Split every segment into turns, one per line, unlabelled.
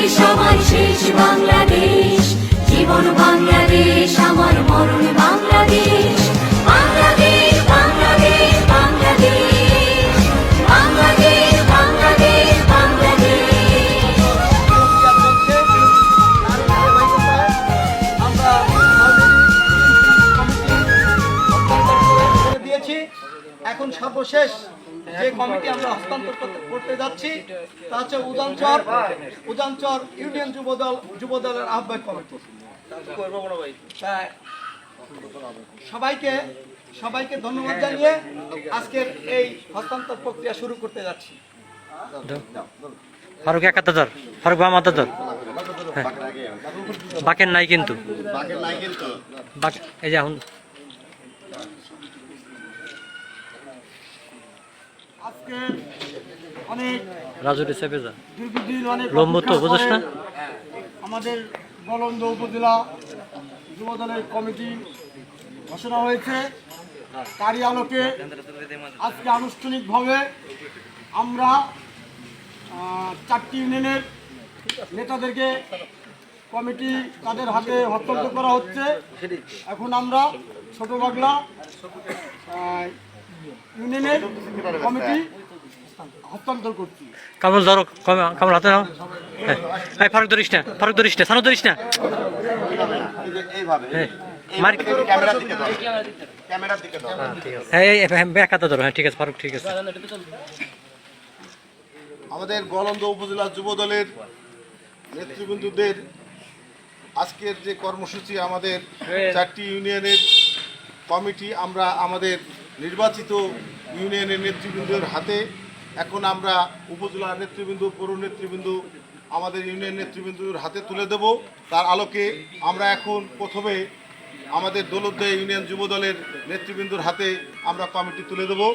আমার শেষ বাংলাদেশ। জীবন বাংলাদেশ।
হস্তান্তর করতে- করতে যাচ্ছি তা হচ্ছে উদানচর উদানচর ইউনিয়ন যুবদল যুবদলের আহ্বায়ক কমিটি। সবাইকে সবাইকে ধন্যবাদ জানিয়ে আজকের এই হস্তান্তর প্রক্রিয়া শুরু করতে যাচ্ছি।
ফারুক এক ফারুক বাম হ্যাঁ। বাকের নাই কিন্তু। এই যে এখন
অনেক
রাজুরি চেপে যা।
দীর্ঘদিন অনেক
লম্ব তো, বুঝোস না?
আমাদের বলন্দ উপজেলা যুবদলের কমিটি ঘোষণা হয়েছে। তারই আলোকে আজকে আনুষ্ঠানিকভাবে আমরা চারটি ইউনিয়নের নেতাদেরকে কমিটি তাদের হাতে হস্তান্তর করা হচ্ছে। এখন আমরা ছোট ইউনিয়নের কমিটি হস্তান্তর করছি।
কামল ধরো কামল হাতে নাও। হ্যাঁ। ফারুক ধরিস না ফারুক ধরিস না সানু ধরিস না। হ্যাঁ। হ্যাঁ হ্যাঁ
আমাদের গলন্দ উপজেলা যুব দলের নেতৃবৃন্দদের আজকের যে কর্মসূচি আমাদের চারটি ইউনিয়নের কমিটি আমরা আমাদের নির্বাচিত ইউনিয়নের নেতৃবৃন্দের হাতে এখন আমরা উপজেলা নেতৃবৃন্দ পৌর নেতৃবৃন্দ আমাদের ইউনিয়ন নেতৃবৃন্দর হাতে তুলে দেব। তার আলোকে আমরা এখন প্রথমে আমাদের দলোদ্দা ইউনিয়ন যুব দলের নেতৃবৃন্দর হাতে আমরা কমিটি তুলে দেব।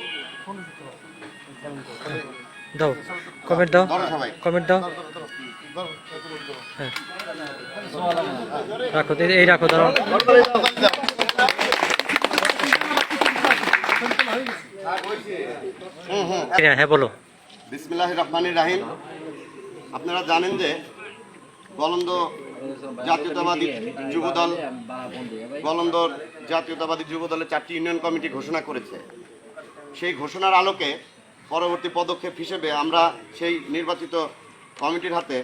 দাও কমেন্ট দাও কমেন্ট দাও। হ্যাঁ। রাখো এই- এই রাখো দাঁড়াও। হ্যাঁ হ্যাঁ বলো।
বিসমিল্লাহ রহমানির রাহিম। আপনারা জানেন যে গলন্দ জাতীয়তাবাদী যুবদল, গলন্দর জাতীয়তাবাদী যুবদলের চারটি ইউনিয়ন কমিটি ঘোষণা করেছে। সেই ঘোষণার আলোকে পরবর্তী পদক্ষেপ হিসেবে আমরা সেই নির্বাচিত কমিটির হাতে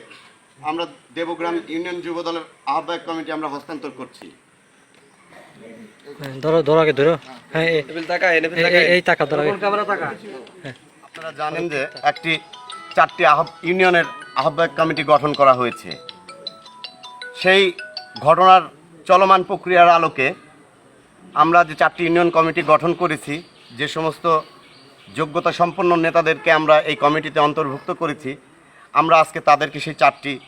আমরা দেবগ্রাম ইউনিয়ন যুবদলের আহ্বায়ক কমিটি আমরা হস্তান্তর করছি।
ধরো ধরো আগে ধরো। হ্যাঁ এই- এই- এই- এই টাকা ধরো আগে।
আপনারা জানেন যে একটি চারটি আহ্ব ইউনিয়নের আহ্বায়ক কমিটি গঠন করা হয়েছে। সেই ঘটনার চলমান প্রক্রিয়ার আলোকে আমরা যে চারটি ইউনিয়ন কমিটি গঠন করেছি যে সমস্ত যোগ্যতা সম্পন্ন নেতাদেরকে আমরা এই কমিটিতে অন্তর্ভুক্ত করেছি আমরা আজকে তাদেরকে সেই চারটি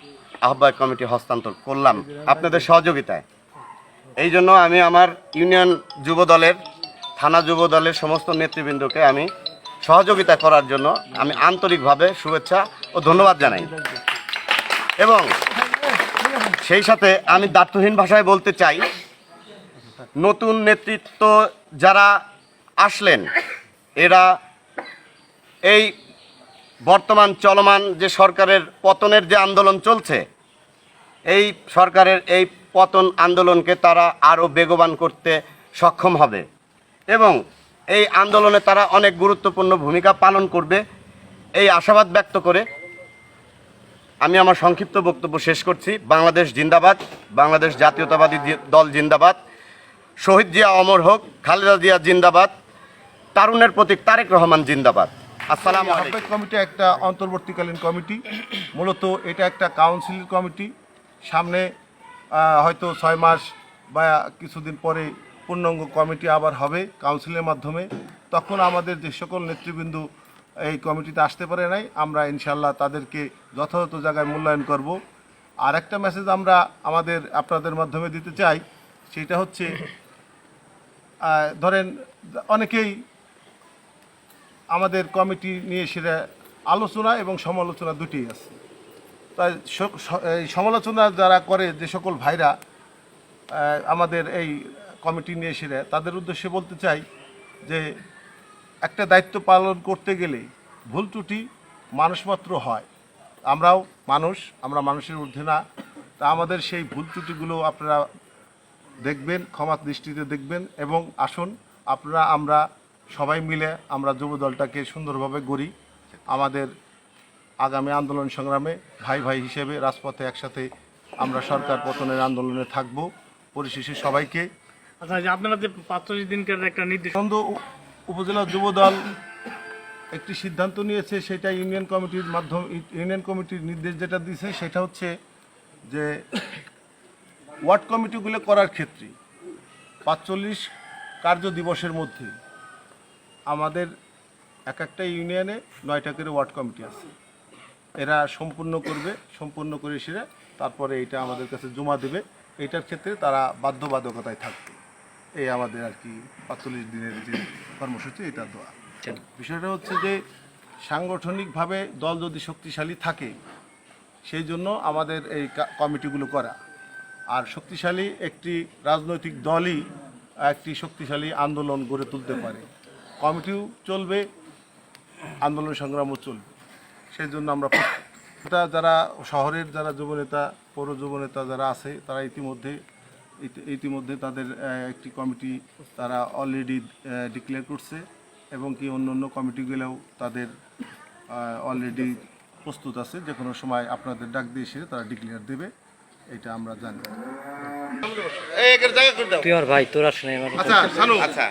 আহ্বায়ক কমিটি হস্তান্তর করলাম। আপনাদের সহযোগিতায়। এই জন্য আমি আমার ইউনিয়ন যুব দলের, থানা যুব দলের সমস্ত নেতৃবৃন্দকে আমি সহযোগিতা করার জন্য আমি আন্তরিকভাবে শুভেচ্ছা ও ধন্যবাদ জানাই। এবং সেই সাথে আমি দায়িত্বহীন ভাষায় বলতে চাই, নতুন নেতৃত্ব যারা আসলেন, এরা এই বর্তমান চলমান যে সরকারের পতনের যে আন্দোলন চলছে, এই সরকারের এই পতন আন্দোলনকে তারা আরও বেগবান করতে সক্ষম হবে। এবং এই আন্দোলনে তারা অনেক গুরুত্বপূর্ণ ভূমিকা পালন করবে। এই আশাবাদ ব্যক্ত করে আমি আমার সংক্ষিপ্ত বক্তব্য শেষ করছি। বাংলাদেশ জিন্দাবাদ বাংলাদেশ জাতীয়তাবাদী দল জিন্দাবাদ। শহীদ জিয়া অমর হোক খালেদা জিয়া জিন্দাবাদ তারুণের প্রতীক তারেক রহমান জিন্দাবাদ। আসসালামু
আহ্বায়ক কমিটি একটা অন্তর্বর্তীকালীন কমিটি। মূলত এটা একটা কাউন্সিল কমিটি। সামনে হয়তো ছয় মাস বা কিছুদিন পরে পূর্ণাঙ্গ কমিটি আবার হবে কাউন্সিলের মাধ্যমে। তখন আমাদের যে সকল নেতৃবৃন্দ এই কমিটিতে আসতে পারে নাই, আমরা ইনশাল্লাহ তাদেরকে যথাযথ জায়গায় মূল্যায়ন করব। আর একটা মেসেজ আমরা আমাদের আপনাদের মাধ্যমে দিতে চাই, সেটা হচ্ছে ধরেন অনেকেই আমাদের কমিটি নিয়ে সেটা আলোচনা এবং সমালোচনা দুটিই আছে। তাই সমালোচনা যারা করে যে সকল ভাইরা আমাদের এই কমিটি নিয়ে সেটা তাদের উদ্দেশ্যে বলতে চাই যে একটা দায়িত্ব পালন করতে গেলে ভুল ত্রুটি মানুষমাত্র হয়। আমরাও মানুষ, আমরা মানুষের ঊর্ধ্বে না। তা আমাদের সেই ভুল ত্রুটিগুলো আপনারা দেখবেন, ক্ষমা দৃষ্টিতে দেখবেন এবং আসুন আপনারা, আমরা সবাই মিলে আমরা যুব দলটাকে সুন্দরভাবে গড়ি। আমাদের আগামী আন্দোলন সংগ্রামে ভাই ভাই হিসেবে রাজপথে একসাথে আমরা সরকার পতনের আন্দোলনে থাকব। পরিশেষে সবাইকে
আচ্ছা আপনারা যে পাঁচচল্লিশ দিনকার একটা
উপজেলা যুব দল একটি সিদ্ধান্ত নিয়েছে সেটা ইউনিয়ন কমিটির মাধ্যমে ইউনিয়ন কমিটির নির্দেশ যেটা দিয়েছে সেটা হচ্ছে যে ওয়ার্ড কমিটিগুলো করার ক্ষেত্রে পাঁচচল্লিশ কার্য দিবসের মধ্যে আমাদের এক একটা ইউনিয়নে নয়টা করে ওয়ার্ড কমিটি আছে। এরা সম্পূর্ণ করবে সম্পূর্ণ করে সেরা তারপরে এটা আমাদের কাছে জমা দেবে। এটার ক্ষেত্রে তারা বাধ্যবাধকতায় থাকবে। এই আমাদের আর কি পাঁচচল্লিশ দিনের যে কর্মসূচি এটা দেওয়া। বিষয়টা হচ্ছে যে সাংগঠনিকভাবে দল যদি শক্তিশালী থাকে সেই জন্য আমাদের এই কমিটিগুলো করা। আর শক্তিশালী একটি রাজনৈতিক দলই একটি শক্তিশালী আন্দোলন গড়ে তুলতে পারে। কমিটিও চলবে আন্দোলন সংগ্রামও চলবে। সেই জন্য আমরা এটা যারা শহরের যারা যুবনেতা পৌর যুবনেতা যারা আছে তারা ইতিমধ্যে ইতিমধ্যে তাদের একটি কমিটি তারা অলরেডি ডিক্লেয়ার করছে এবং কি অন্য অন্য কমিটিগুলোও তাদের অলরেডি প্রস্তুত আছে। যে কোনো সময় আপনাদের ডাক দিয়ে এসে তারা ডিক্লেয়ার দেবে এটা আমরা জানি।
ভাই তোর
আচ্ছা।